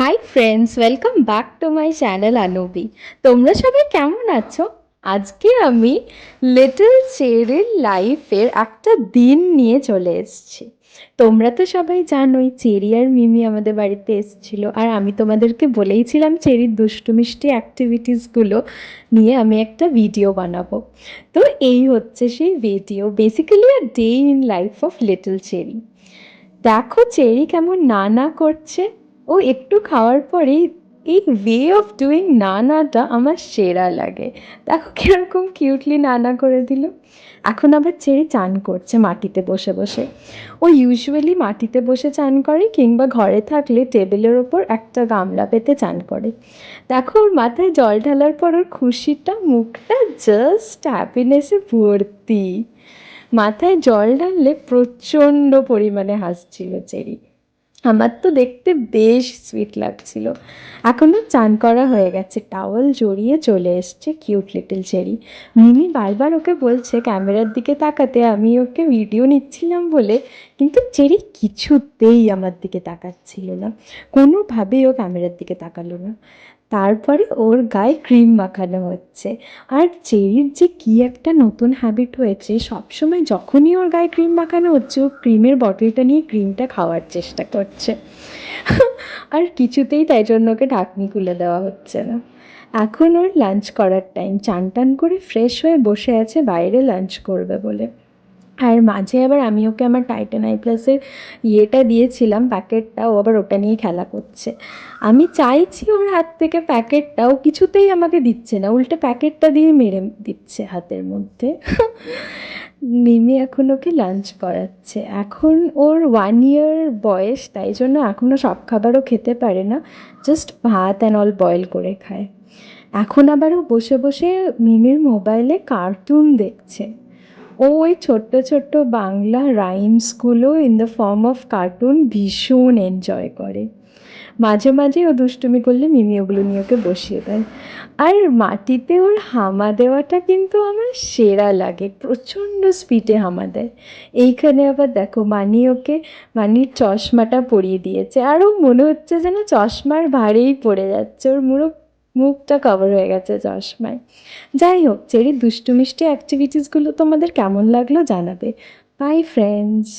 Hi friends welcome back to my channel আনবি তোমরা সবাই কেমন আছো? আজকে আমি লিটল চেরির লাইফের একটা দিন নিয়ে চলে এসেছি। তোমরা তো সবাই জানোই চেরি আর মিমি আমাদের বাড়িতে এসেছিল। আর আমি তোমাদেরকে বলেইছিলাম চেরির দুষ্টু মিষ্টি অ্যাক্টিভিটিসগুলো নিয়ে আমি একটা ভিডিও বানাবো। তো এই হচ্ছে সেই video basically a day in life of little Cherry দেখো চেরি কেমন না না করছে। ও একটু খাওয়ার পরেই এই ওয়ে অফ ডুইং নানাটা আমার সেরা লাগে। দেখো কীরকম কিউটলি নানা করে দিল। এখন আবার চেরি চান করছে মাটিতে বসে বসে। ও ইউজুয়ালি মাটিতে বসে চান করে কিংবা ঘরে থাকলে টেবিলের ওপর একটা গামলা পেতে চান করে। দেখো ওর মাথায় জল ঢালার পর ওর খুশিটা, মুখটা জাস্ট হ্যাপিনেসে ভর্তি। মাথায় জল ঢাললে প্রচণ্ড পরিমাণে হাসছিল চেরি। আমার তো দেখতে বেশ সুইট লাগছিল। এখন তো চান করা হয়ে গেছে। টাওয়েল জড়িয়ে চলে এসছে কিউট লিটল চেরি মিমি বারবার ওকে বলছে ক্যামেরার দিকে তাকাতে আমি ওকে ভিডিও নিচ্ছিলাম বলে, কিন্তু চেরি কিছুতেই আমার দিকে তাকাচ্ছিল না। কোনোভাবেই ও ক্যামেরার দিকে তাকালো না। তারপরে ওর গায়ে ক্রিম মাখানো হচ্ছে। আর চেরির যে কী একটা নতুন হ্যাবিট হয়েছে, সবসময় যখনই ওর গায়ে ক্রিম মাখানো হচ্ছে, ও ক্রিমের বটলটা নিয়ে ক্রিমটা খাওয়ার চেষ্টা করছে। আর কিছুতেই তাই জন্য ওকে ঢাকনি খুলে দেওয়া হচ্ছে না। এখন ওর লাঞ্চ করার টাইম চান টান করে ফ্রেশ হয়ে বসে আছে, বাইরে লাঞ্চ করবে বলে। আর মাঝে আবার আমি ওকে আমার টাইটান আই প্লাসের ইয়েটা দিয়েছিলাম প্যাকেটটা, ও আবার ওটা নিয়ে খেলা করছে। আমি চাইছি ওর হাত থেকে প্যাকেটটা, ও কিছুতেই আমাকে দিচ্ছে না, উল্টে প্যাকেটটা দিয়ে মেরে দিচ্ছে হাতের মধ্যে। মিমি এখন ওকে লাঞ্চ করাচ্ছে এখন ওর ওয়ান ইয়ার বয়স, তাই জন্য এখনও সব খাবারও খেতে পারে না জাস্ট ভাত অ্যান্ড অল বয়েল করে খায়। এখন আবারও বসে বসে মিমির মোবাইলে কার্টুন দেখছে। ওই ছোট্ট ছোট্ট Bangla রাইমসগুলো in the form of cartoon ভীষণ এনজয় করে। মাঝে মাঝে ও দুষ্টুমি করলে মিমি ওগুলো নিয়ে ওকে বসিয়ে দেয়। আর মাটিতে ওর হামা দেওয়াটা কিন্তু আমার সেরা লাগে, প্রচণ্ড স্পিডে হামা দেয়। এইখানে আবার দেখো মানি ওকে, মানির চশমাটা পরিয়ে দিয়েছে। আর ও মনে হচ্ছে যেন চশমার ভারেই পড়ে যাচ্ছে, ওর মুখ মুখটা কভার হয়ে গেছে চশমায়। যাই হোক চেরি দুষ্টু মিষ্টি অ্যাক্টিভিটিসগুলো তোমাদের কেমন লাগল জানাবে। By friends